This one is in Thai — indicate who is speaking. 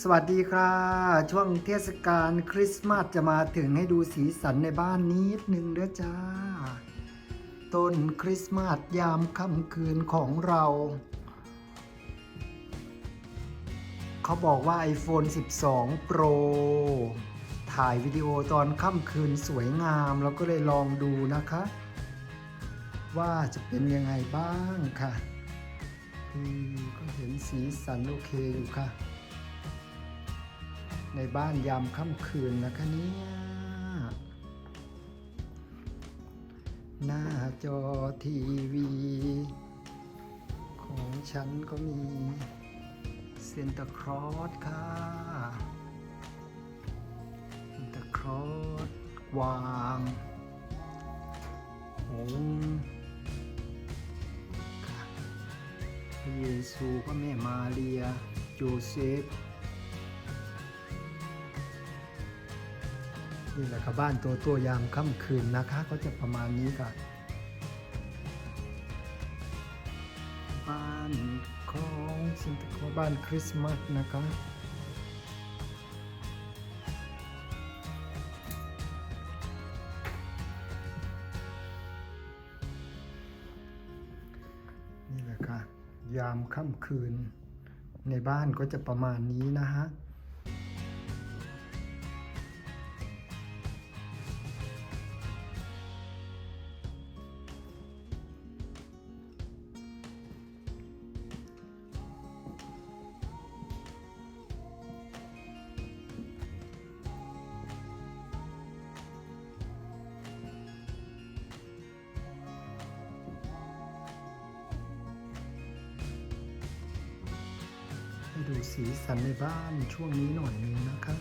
Speaker 1: สวัสดีครับช่วงเทศกาลคริสต์มาสจะมาถึงให้ดูสีสันในบ้านนิดนึงเด้อจ้า ต้นคริสต์มาสยามค่ำคืนของเรา เขาบอกว่า iPhone 12 Pro ถ่ายวิดีโอตอนค่ำคืนสวยงามเราก็เลยลองดูนะคะ ว่าจะเป็นยังไงบ้างค่ะก็เห็นสีสันโอเคอยู่ค่ะ ในบ้านยามค่ำคืนนะคะเนี่ยหน้าจอทีวี ของฉันก็มีเซนตาครอสค่ะเซนตาครอสวางหงค่ะพระเยซูพระแม่มาเรีย โจเซฟ นี่แหละครับบ้านตัวตัวยามค่ำคืนนะคะก็จะประมาณนี้ค่ะ บ้านของซินตคอบ้านคริสต์มาสนะคะนี่แหละค่ะยามค่ำคืนในบ้านก็จะประมาณนี้นะฮะ ดูสีสันในบ้านช่วงนี้หน่อยนึงนะคะ